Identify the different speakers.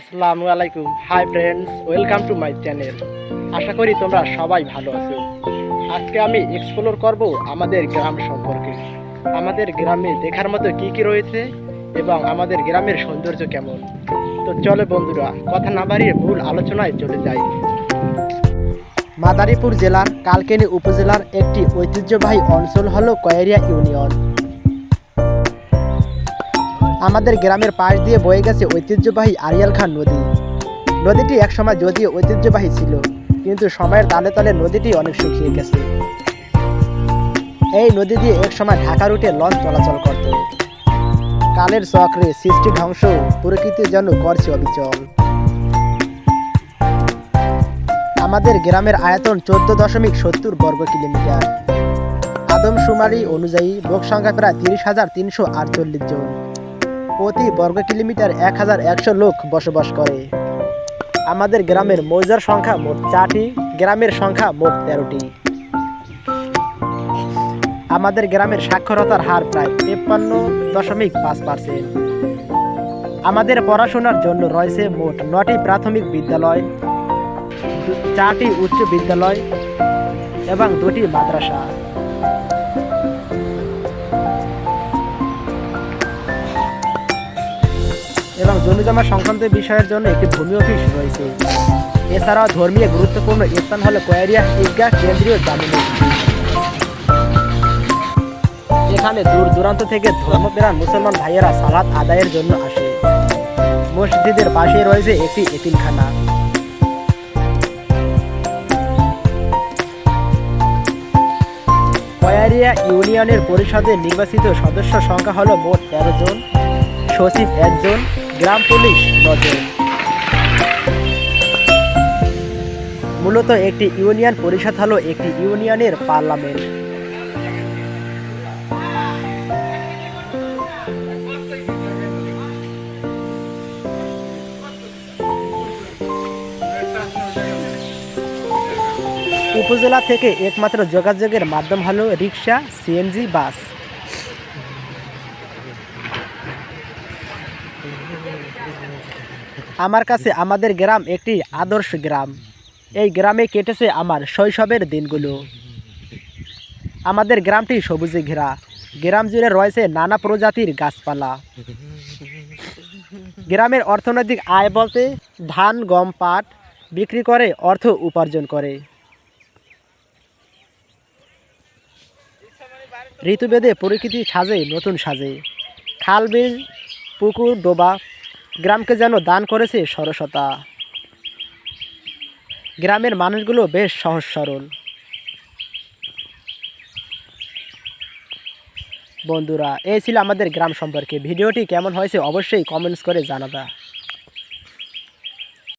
Speaker 1: আসসালামু আলাইকুম। Hi friends welcome to my channel আশা করি তোমরা সবাই ভালো আছো। আজকে আমি এক্সপ্লোর করব আমাদের গ্রাম সম্পর্কে। আমাদের গ্রামে দেখার মতো কি কি রয়েছে এবং আমাদের গ্রামের সৌন্দর্য কেমন? তো চলে বন্ধুরা, কথা না বাড়িয়ে মূল আলোচনায় চলে যাই। মাদারীপুর জেলার কালকেনি উপজেলার একটি ঐতিহ্যবাহী অঞ্চল হলো কয়েরিয়া ইউনিয়ন। আমাদের গ্রামের পাশ দিয়ে বয়ে গেছে ঐতিহ্যবাহী আরিয়াল খান নদী। নদীটি একসময় যদিও ঐতিহ্যবাহী ছিল, কিন্তু সময়ের তালে তালে নদীটি অনেক শুকিয়ে গেছে। এই নদী দিয়ে একসময় ঢাকা রুটে লঞ্চ চলাচল করত। কালের চক্রে সৃষ্টি ধ্বংস প্রকৃতির জন্য করছে অবিচল। আমাদের গ্রামের আয়তন চোদ্দ দশমিক সত্তর বর্গ কিলোমিটার। আদমশুমারি অনুযায়ী লোক সংখ্যা প্রায় তিরিশ হাজার তিনশো আটচল্লিশ জন। প্রতি বর্গ কিলোমিটার এক হাজার একশো লোক বসবাস করে। আমাদের গ্রামের মৌজার সংখ্যা মোট চারটি, গ্রামের সংখ্যা মোট তেরোটি। আমাদের গ্রামের সাক্ষরতার হার প্রায় তেপ্পান্ন দশমিক পাঁচ পার্সেন্ট। আমাদের পড়াশোনার জন্য রয়েছে মোট নটি প্রাথমিক বিদ্যালয়, চারটি উচ্চ বিদ্যালয় এবং দুটি মাদ্রাসা। জমিজমা সংক্রান্ত বিষয়ের জন্য একটি ভূমি অফিস রয়েছে। এছাড়াও ধর্মীয় গুরুত্বপূর্ণ স্থান হলো কয়েরিয়া ঈদগাহ কেন্দ্রীয় জামি মসজিদ। এখানে দূর দূরান্ত থেকে ধর্মপ্রাণ মুসলমান ভাইয়েরা সালাত আদায়ের জন্য আসে। মসজিদের পাশে রয়েছে একটি এতিমখানা। কয়ারিয়া ইউনিয়নের পরিষদের নির্বাচিত সদস্য সংখ্যা হলো মোট তেরো জন, সচিব একজন গ্রাম পুলিশ নজন মূলত একটি ইউনিয়ন পরিষদ হলো একটি ইউনিয়নের পার্লামেন্ট। উপজেলা থেকে একমাত্র যোগাযোগের মাধ্যম হলো রিক্সা, সিএনজি, বাস। আমার কাছে, আমাদের গ্রাম একটি আদর্শ গ্রাম। এই গ্রামে কেটেছে আমার শৈশবের দিনগুলো। আমাদের গ্রামটি সবুজে ঘেরা। গ্রাম জুড়ে রয়েছে নানা প্রজাতির গাছপালা। গ্রামের অর্থনৈতিক আয় বলতে ধান, গম, পাট বিক্রি করে, অর্থ উপার্জন করে। ঋতুভেদে প্রকৃতি সাজে, নতুন সাজে। খাল, বিল পুকুর, ডোবা গ্রামকে যেন দান করেছে সরসতা গ্রামের মানুষগুলো বেশ সহজ সরল বন্ধুরা, এই ছিল আমাদের গ্রাম সম্পর্কে। ভিডিওটি কেমন হয়েছে অবশ্যই কমেন্টস করে জানাবা।